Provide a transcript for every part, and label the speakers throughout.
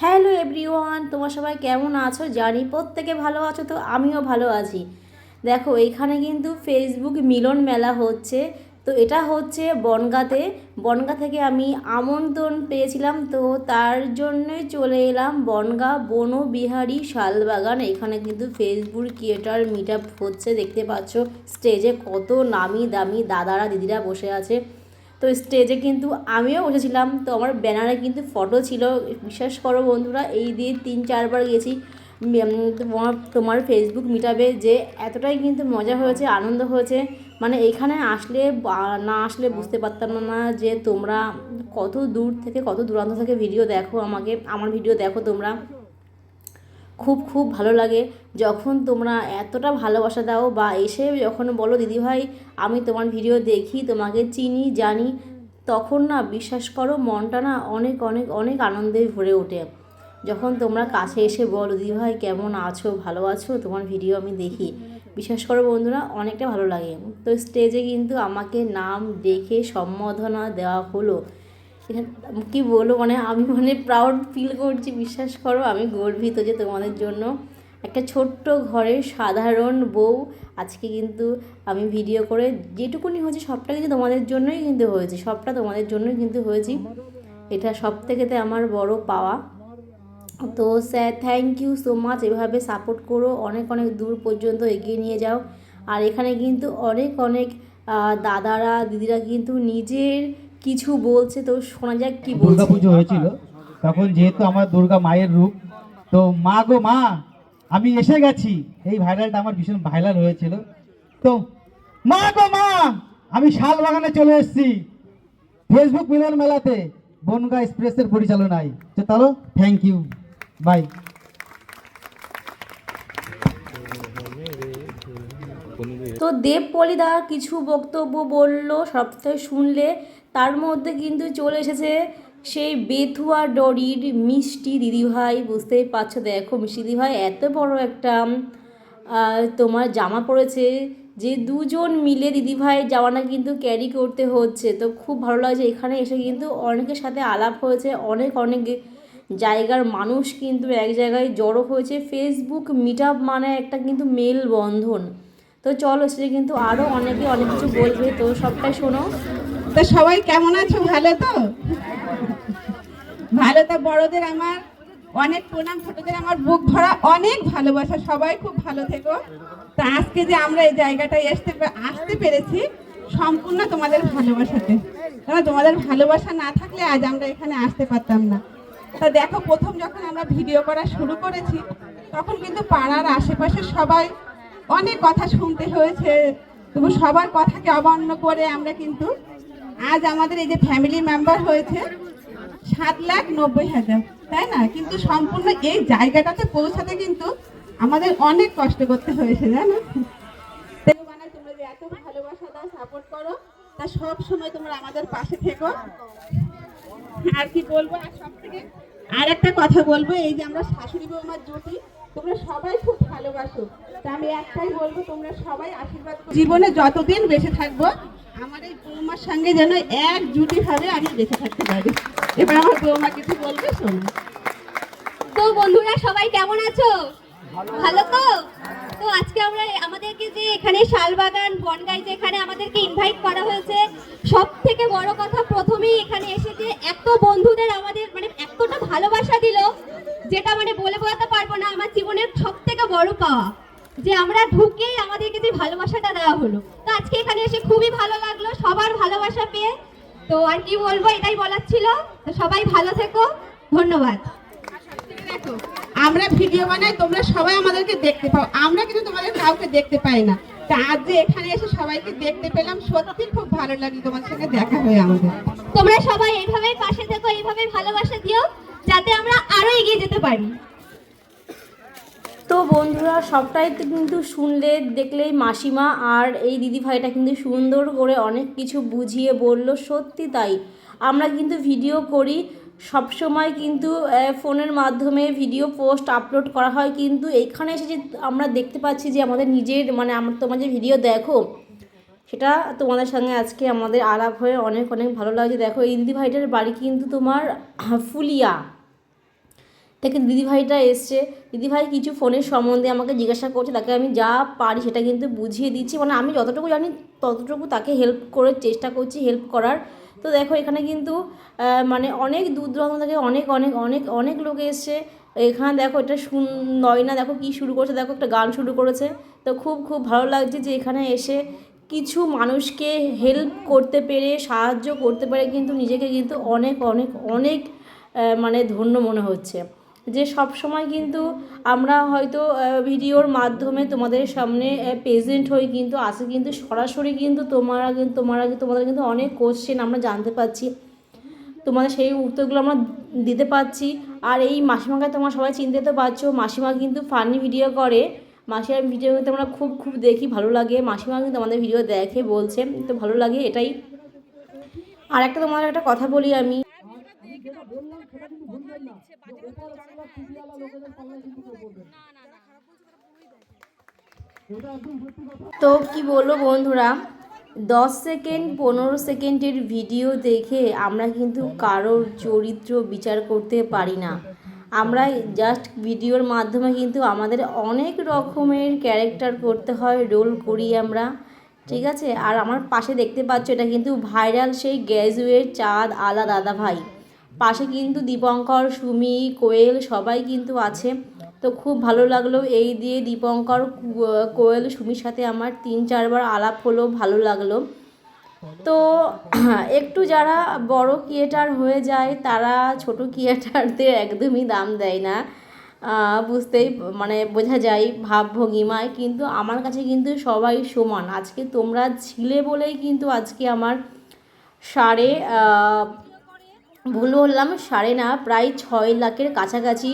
Speaker 1: Hello everyone, তোমার সবাই কেমন আছো? জানি প্রত্যেকে ভালো আছো, তো আমিও ভালো আছি। দেখো, এখানে কিন্তু ফেসবুক মিলন মেলা হচ্ছে। তো এটা হচ্ছে বনগাঁতে। বনগাঁ থেকে আমি আমন্ত্রণ পেয়েছিলাম, তো তার জন্যে চলে এলাম বনগাঁ বনবিহারী শালবাগান। এখানে কিন্তু ফেসবুক ক্রিয়েটার মিট হচ্ছে, দেখতে পাচ্ছ। স্টেজে কত নামি দামি দাদারা, দিদিরা বসে আছে। তো স্টেজে কিন্তু আমিও বসেছিলাম। তো আমার ব্যানারে কিন্তু ফটো ছিল। বিশ্বাস করো বন্ধুরা, এই দিয়ে তিন, চারবার গেছি তোমার তোমার ফেসবুক মিটাবে যে এতটাই কিন্তু মজা হয়েছে, আনন্দ হয়েছে। মানে এখানে আসলে না আসলে বুঝতে পারতাম না যে তোমরা কত দূর থেকে, কত দূরান্ত থেকে ভিডিও দেখো আমাকে। আমার ভিডিও দেখো তোমরা। খুব খুব ভালো লাগে। যখন তোমরা এতটা ভালোবাসা দাও বা এসে যখন বলো দিদিভাই আমি তোমার ভিডিও দেখি, তোমাকে চিনি, জানি, তখন না বিশ্বাস করো, মনটা না অনেক অনেক অনেক আনন্দে ভরে ওঠে। যখন তোমরা কাছে এসে বলো দিদিভাই কেমন আছো? ভালো আছো? তোমার ভিডিও আমি দেখি। বিশ্বাস করো বন্ধুরা, অনেকটা ভালো লাগে। তো স্টেজে কিন্তু আমাকে নাম ডেকে সম্বোধনা দেওয়া হলো। এখানে কি বলব মানে আমি মানে প্রাউড ফিল করছি, বিশ্বাস করো, আমি গর্বিত যে তোমাদের জন্য। একটা ছোট্ট ঘরের সাধারণ বউ আজকে কিন্তু আমি ভিডিও করে যেটুকুনি হয়েছে, সবটা কিন্তু তোমাদের জন্যই কিন্তু হয়েছে, সবটা তোমাদের জন্যই কিন্তু হয়েছি। এটা সব থেকেতে আমার বড় পাওয়া। তো sir thank you so much এভাবে সাপোর্ট করো, অনেক অনেক দূর পর্যন্ত এগিয়ে নিয়ে যাও। আর এখানে কিন্তু অনেক অনেক দাদারা, দিদিরা কিন্তু নিজের কিছু বলছে তো শোনা যাক কি
Speaker 2: দুর্গা
Speaker 1: বলছে।
Speaker 2: পুজো হয়েছিল। তখন যেহেতু আমার দুর্গা মায়ের রূপ তো মা গো মা আমি এসে গেছি। এই ভাইরালটা আমার ভীষণ ভাইরাল হয়েছিল। তো মা গো মা আমি শাল বাগানে চলে এসেছি। ফেসবুক মিলন মেলাতে বনগা এক্সপ্রেসের পরিচালনায়। তো তাহলে থ্যাংক ইউ বাই
Speaker 1: তো দেব পলিদা কিছু বক্তব্য বলল সবটাই শুনলে। তার মধ্যে কিন্তু চলে এসেছে সেই বেথুয়া ডরির মিষ্টি দিদিভাই, বুঝতেই পারছ দেখো মিষ্টি দিদিভাই এত বড় একটা তোমার জামা পড়েছে যে দুজন মিলে দিদিভাই জামাটা কিন্তু ক্যারি করতে হচ্ছে। তো খুব ভালো লাগছে এখানে এসে কিন্তু অনেকের সাথে আলাপ হয়েছে, অনেক অনেক জায়গার মানুষ কিন্তু এক জায়গায় জড়ো হয়েছে। ফেসবুক মিট আপ মানে একটা কিন্তু মেল বন্ধন তো চলো সে কিন্তু আরও অনেকে অনেক কিছু বলবে, তো সবটাই শোনো।
Speaker 3: তো সবাই কেমন আছো? ভালো তো? ভালো তো বড়দের আমার অনেক প্রণাম, ছোটদের আমার বুক ভরা অনেক ভালোবাসা, সবাই খুব ভালো থেকো। তা আজকে যে আমরা এই জায়গাটায় আসতে আসতে পেরেছি, সম্পূর্ণ তোমাদের ভালোবাসাতে। কারণ তোমাদের ভালোবাসা না থাকলে আজ আমরা এখানে আসতে পারতাম না। তা দেখো, প্রথম যখন আমরা ভিডিও করা শুরু করেছি, তখন কিন্তু পাড়ার আশেপাশে সবাই অনেক কথা শুনতে হয়েছে। তবু সবার কথাকে অমান্য করে আমরা কিন্তু আজ আমাদের এই যে ফ্যামিলি মেম্বার হয়েছে, সাত লাখ নব্বই হাজার, তাই না? কিন্তু সম্পূর্ণ এই জায়গাটাতে পৌঁছাতে কিন্তু আমাদের অনেক কষ্ট করতে হয়েছে, জানো? মানে যে এত ভালোবাসা সাপোর্ট করো। তা সব সময় তোমরা আমাদের পাশে থেকো। আর কি বলব? আর সব থেকে আর একটা কথা বলব, এই যে আমরা শাশুড়ি বৌমার জুটি তোমরা সবাই খুব ভালোবাসো। তা আমি একটাই বলব তোমরা সবাই আশীর্বাদ জীবনে যতদিন বেঁচে থাকব আমার এই বৌমার সঙ্গে যেন এক জুটি ভাবে আমি বেঁচে থাকতে পারি। এবার আমার বৌমা কিছু বলবে শোনো।
Speaker 4: তো বন্ধুরা সবাই কেমন আছো? ভালো তো? তো আজকে আমরা আমাদেরকে যে এখানে শালবাগান বনগাই যে এখানে আমাদেরকে ইনভাইট করা হয়েছে সব থেকে বড় কথা প্রথমেই এখানে এসে যে এত বন্ধুদের আমাদের মানে এতটা ভালোবাসা দিল যেটা মানে বলে বোঝাতে জীবনের সব থেকে বড় পাওয়া যে আমরা ঢুকেই আমাদেরকে যে ভালোবাসাটা দেওয়া হলো। তো আজকে এখানে এসে খুবই ভালো লাগল সবার ভালোবাসা পেয়ে। তো আর কি বলব এটাই বলার ছিল। তো সবাই ভালো থেকো ধন্যবাদ।
Speaker 3: আমরা ভিডিও বানাই তোমরা সবাই আমাদেরকে দেখতে পাও। আমরা কিন্তু তোমাদের কাউকে দেখতে পাই না। তা আজ যে এখানে এসে সবাইকে দেখতে পেলাম সত্যি খুব ভালো লাগল তোমার সঙ্গে দেখা হয়ে আমাদের।
Speaker 4: তোমরা সবাই এইভাবেই পাশে থেকো এইভাবে ভালোবাসা দিও যাতে আমরা আরও এগিয়ে যেতে পারি।
Speaker 1: তো বন্ধুরা, সবটাই কিন্তু শুনলে, দেখলেই মাসিমা আর এই দিদিভাইটা কিন্তু সুন্দর করে অনেক কিছু বুঝিয়ে বলল, সত্যি তাই। আমরা কিন্তু ভিডিও করি সব সময় কিন্তু ফোনের মাধ্যমে ভিডিও পোস্ট আপলোড করা হয়, কিন্তু এখানে এসে যে আমরা দেখতে পাচ্ছি যে আমাদের নিজের মানে আমার তোমার যে ভিডিও দেখো, সেটা তোমাদের সঙ্গে আজকে আমাদের আলাপ হয়ে অনেক অনেক ভালো লাগছে। দেখো, এই দিদিভাইটার বাড়ি কিন্তু তোমার ফুলিয়া। থেকে দিদিভাইটা এসছে। দিদিভাই কিছু ফোনের সম্বন্ধে আমাকে জিজ্ঞাসা করছে, তাকে আমি যা পারি সেটা কিন্তু বুঝিয়ে দিচ্ছি। মানে আমি যতটুকু জানি ততটুকু তাকে হেল্প করে চেষ্টা করছি হেল্প করার। তো দেখো এখানে কিন্তু মানে অনেক দূর দূরান্ত থেকে অনেক অনেক অনেক অনেক লোক এসছে। এখানে দেখো এটা শুন নয়না দেখো কি শুরু করেছে, দেখো একটা গান শুরু করেছে। তো খুব খুব ভালো লাগছে যে এখানে এসে কিছু মানুষকে হেল্প করতে পেরে, সাহায্য করতে পেরে কিন্তু নিজেকে কিন্তু অনেক অনেক অনেক মানে ধন্য মনে হচ্ছে। যে সব সময় কিন্তু আমরা হয়তো ভিডিওর মাধ্যমে তোমাদের সামনে প্রেজেন্ট হই কিন্তু আসে কিন্তু, সরাসরি কিন্তু তোমারা কিন্তু তোমরা তোমাদের কিন্তু অনেক কোশ্চেন আমরা জানতে পারছি তোমাদের সেই উত্তরগুলো আমরা দিতে পারছি আর এই মাসিমাকে তোমরা সবাই চিনতে তো পারছ, মাসিমা কিন্তু ফানি ভিডিও করে। মাসিমার ভিডিও কিন্তু আমরা খুব খুব দেখি, ভালো লাগে। মাসিমা কিন্তু আমাদের ভিডিও দেখে, বলছে, তো ভালো লাগে, এটাই। আর একটা তোমাদের একটা কথা বলি আমি। তো কি বলব বন্ধুরা দশ সেকেন্ড পনেরো সেকেন্ডের ভিডিও দেখে আমরা কিন্তু কারোর চরিত্র বিচার করতে পারি না। আমরা জাস্ট ভিডিওর মাধ্যমে কিন্তু আমাদের অনেক রকমের ক্যারেক্টার করতে হয় রোল করি আমরা ঠিক আছে? আর আমার পাশে দেখতে পাচ্ছ এটা কিন্তু ভাইরাল সেই গ্যাজুয়েট চাঁদ আলা দাদা ভাই পাশে কিন্তু দীপঙ্কর, সুমি, কোয়েল সবাই কিন্তু আছে। তো খুব ভালো লাগল এই দিয়ে দীপঙ্কর, কোয়েল, সুমির সাথে আমার তিন চারবার আলাপ হলো, ভালো লাগল। তো একটু যারা বড় ক্রিয়েটার হয়ে যায়, তারা ছোট ক্রিয়েটারদের একদমই দাম দেয় না। বুঝতেই মানে বোঝা যায় ভাবভঙ্গিমায় কিন্তু আমার কাছে কিন্তু সবাই সমান। আজকে তোমরা ছিলে বলেই কিন্তু আজকে আমার সাড়ে ভুল বললাম সাড়ে না। প্রায় ছয় লাখের কাছাকাছি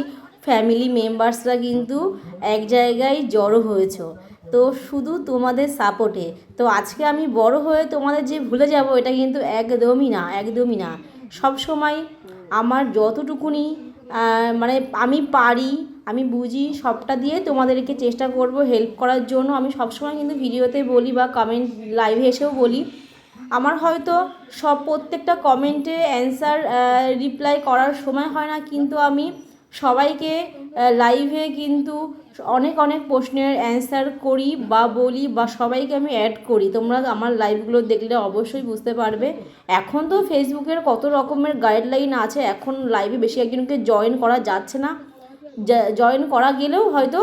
Speaker 1: ফ্যামিলি মেম্বার্সরা কিন্তু এক জায়গায় জড়ো হয়েছ। তো শুধু তোমাদের সাপোর্টে তো আজকে আমি বড় হয়ে তোমাদের যে ভুলে যাব, এটা কিন্তু একদমই না একদমই না। সব সময় আমার যতটুকুনি মানে আমি পারি, আমি বুঝি, সবটা দিয়ে তোমাদেরকে চেষ্টা করব হেল্প করার জন্য। আমি সবসময় কিন্তু ভিডিওতে বলি বা কমেন্ট লাইভে এসেও বলি। আমার হয়তো সব প্রত্যেকটা কমেন্টে অ্যান্সার রিপ্লাই করার সময় হয় না, কিন্তু আমি সবাইকে লাইভে কিন্তু অনেক অনেক প্রশ্নের অ্যান্সার করি বা বলি বা সবাইকে আমি অ্যাড করি। তোমরা আমার লাইভগুলো দেখলে অবশ্যই বুঝতে পারবে। এখন তো ফেসবুকের কত রকমের গাইডলাইন আছে, এখন লাইভে বেশি একজনকে জয়েন করা যাচ্ছে না। জয়েন করা গেলেও হয়তো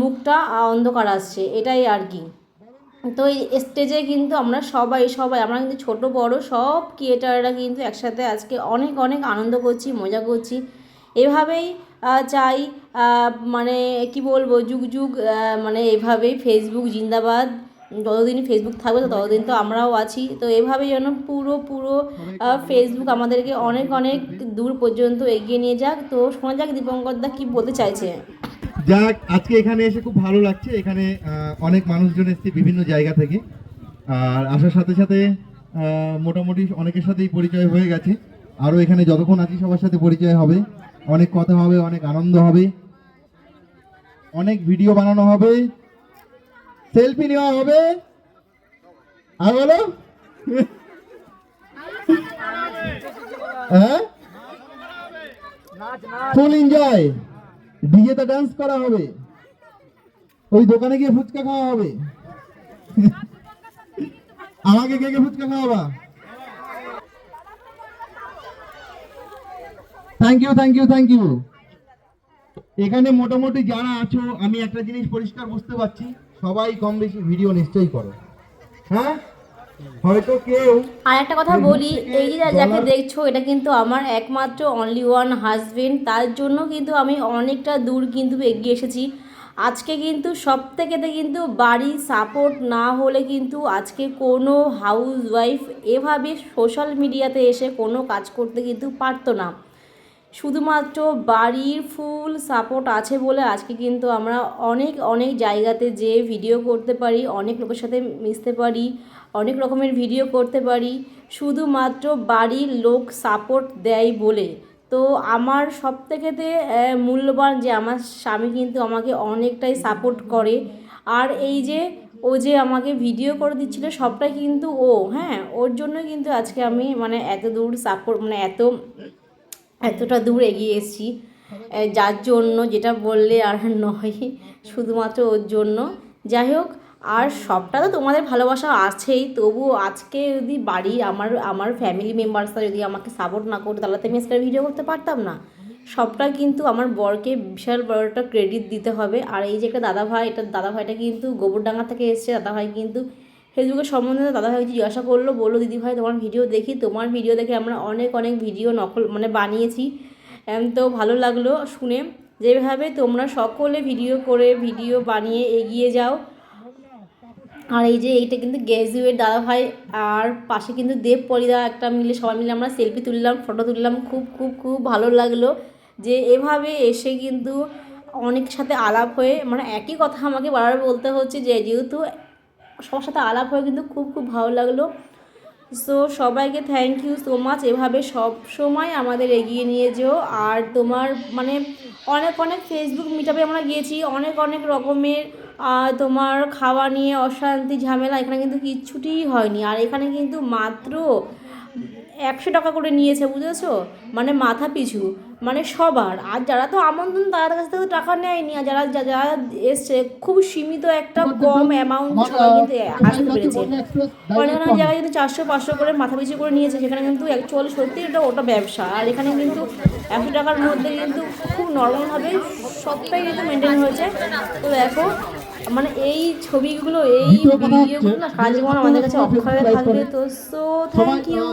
Speaker 1: মুখটা অন্ধকার আসছে, এটাই আর কি। তো এই স্টেজে কিন্তু আমরা সবাই সবাই আমরা কিন্তু ছোট বড় সব ক্রিয়েটাররা কিন্তু একসাথে আজকে অনেক অনেক আনন্দ করছি মজা করছি। এভাবেই চাই মানে কি বলব যুগ যুগ মানে এভাবেই ফেসবুক জিন্দাবাদ। যতদিন ফেসবুক থাকবে তো ততদিন তো আমরাও আছি। তো এভাবেই যেন পুরো পুরো ফেসবুক আমাদেরকে অনেক অনেক দূর পর্যন্ত এগিয়ে নিয়ে যাক। তো শোনা যাক দীপঙ্করদা কী বলতে চাইছে।
Speaker 5: যাক, আজকে এখানে এসে খুব ভালো লাগছে। এখানে অনেক মানুষজন এসছে বিভিন্ন জায়গা থেকে। আর আসার সাথে সাথে মোটামুটি অনেকের সাথেই পরিচয় হয়ে গেছে। আরও এখানে যতক্ষণ আছি, সবার সাথে পরিচয় হবে। অনেক কথা হবে, অনেক আনন্দ হবে। অনেক ভিডিও বানানো হবে। সেলফি নেওয়া হবে। আর বলো? হ্যাঁ? Full enjoy. ডিজেতে ডান্স করা হবে। ওই দোকানে গিয়ে ফুচকা খাওয়া হবে। আমাকে কে কে fuchka খাওয়াবা? Thank you thank you thank you এখানে মোটামুটি যারা আছো, আমি একটা জিনিস পরিষ্কার বুঝতে পারছি, সবাই কম বেশি ভিডিও নিশ্চয়ই করো। হ্যাঁ? হয়তো কেউ
Speaker 1: আর একটা কথা বলি এই যে যাকে দেখছ এটা কিন্তু আমার একমাত্র অনলি ওয়ান হাজবেন্ড তার জন্য কিন্তু আমি অনেকটা দূর কিন্তু এগিয়ে এসেছি। আজকে কিন্তু সব থেকে কিন্তু বাড়ি সাপোর্ট না হলে কিন্তু আজকে কোনো হাউস ওয়াইফ এভাবে সোশ্যাল মিডিয়াতে এসে কোনো কাজ করতে কিন্তু পারতো না। শুধুমাত্র বাড়ির ফুল সাপোর্ট আছে বলে আজকে কিন্তু আমরা অনেক অনেক জায়গাতে যেয়ে ভিডিও করতে পারি, অনেক লোকের সাথে মিশতে পারি, অনেক রকমের ভিডিও করতে পারি। শুধুমাত্র বাড়ির লোক সাপোর্ট দেয় বলে। তো আমার সব থেকেতে মূল্যবান যে আমার স্বামী কিন্তু আমাকে অনেকটাই সাপোর্ট করে। আর এই যে, ও যে আমাকে ভিডিও করে দিচ্ছিল সবটাই কিন্তু ও হ্যাঁ ওর জন্য কিন্তু আজকে আমি মানে এত দূর সাপোর্ট মানে এত এতটা দূর এগিয়ে এসেছি। যার জন্য যেটা বললে আর নয়, শুধুমাত্র ওর জন্য। যাই হোক, আর সবটা তো তোমাদের ভালোবাসা আছেই, তবুও আজকে যদি বাড়ি আমার আমার ফ্যামিলি মেম্বার্সরা যদি আমাকে সাপোর্ট না করতো তাহলে তো আমি আজকে ভিডিও করতে পারতাম না। সবটা কিন্তু আমার বরকে বিশাল বড় একটা ক্রেডিট দিতে হবে। আর এই যে একটা দাদা ভাই এটা দাদা ভাইটা কিন্তু গোবরডাঙ্গা থেকে এসছে, দাদাভাই কিন্তু ফেসবুকের সম্বন্ধে দাদা ভাই জিজ্ঞাসা করল, বলল দিদি ভাই তোমার ভিডিও দেখি, তোমার ভিডিও দেখে আমরা অনেক অনেক ভিডিও নকল মানে বানিয়েছি। তো ভালো লাগল শুনে। যেভাবে তোমরা সকলে ভিডিও করে, ভিডিও বানিয়ে এগিয়ে যাও। আর এই যে এইটা কিন্তু গ্যাজুয়েট দাদা ভাই আর পাশে কিন্তু দেব পরিদা একটা মিলে, সবাই মিলে আমরা সেলফি তুললাম, ফটো তুললাম, খুব খুব খুব ভালো লাগল যে এভাবে এসে কিন্তু অনেক সাথে আলাপ হয়ে মানে একই কথা আমাকে বারবার বলতে হচ্ছে যে, যেহেতু সবার সাথে আলাপ হয়ে কিন্তু খুব খুব ভালো লাগল। সো সবাইকে থ্যাংক ইউ সো মাচ এভাবে সব সময় আমাদের এগিয়ে নিয়ে যেও। আর তোমার মানে অনেক অনেক ফেসবুক মিটাপে আমরা গিয়েছি। অনেক অনেক রকমের তোমার খাওয়া নিয়ে অশান্তি, ঝামেলা, এখানে কিন্তু কিচ্ছুটিই হয়নি। আর এখানে কিন্তু মাত্র একশো টাকা করে নিয়েছে বুঝেছ? মানে মাথা পিছু মানে সবার। আর যারা তো আমন্ত্রণ তাদের কাছ থেকে তো টাকা নেয়নি। আর যারা যারা এসছে খুব সীমিত একটা কম অ্যামাউন্ট সবাই কিন্তু আসতে পেরেছে। অনেক অনেক জায়গায় কিন্তু চারশো পাঁচশো করে মাথা পিছু করে নিয়েছে সেখানে কিন্তু অ্যাকচুয়ালি সত্যি এটা ওটা ব্যবসা। আর এখানে কিন্তু একশো টাকার মধ্যে কিন্তু খুব নর্মালভাবে সবটাই কিন্তু মেনটেন হয়েছে। তো দেখো মানে এই ছবিগুলো এই ভিডিওগুলো না সারা জীবন আমাদের কাছে অক্ষরে থাকবে। তো সো থ্যাংক ইউ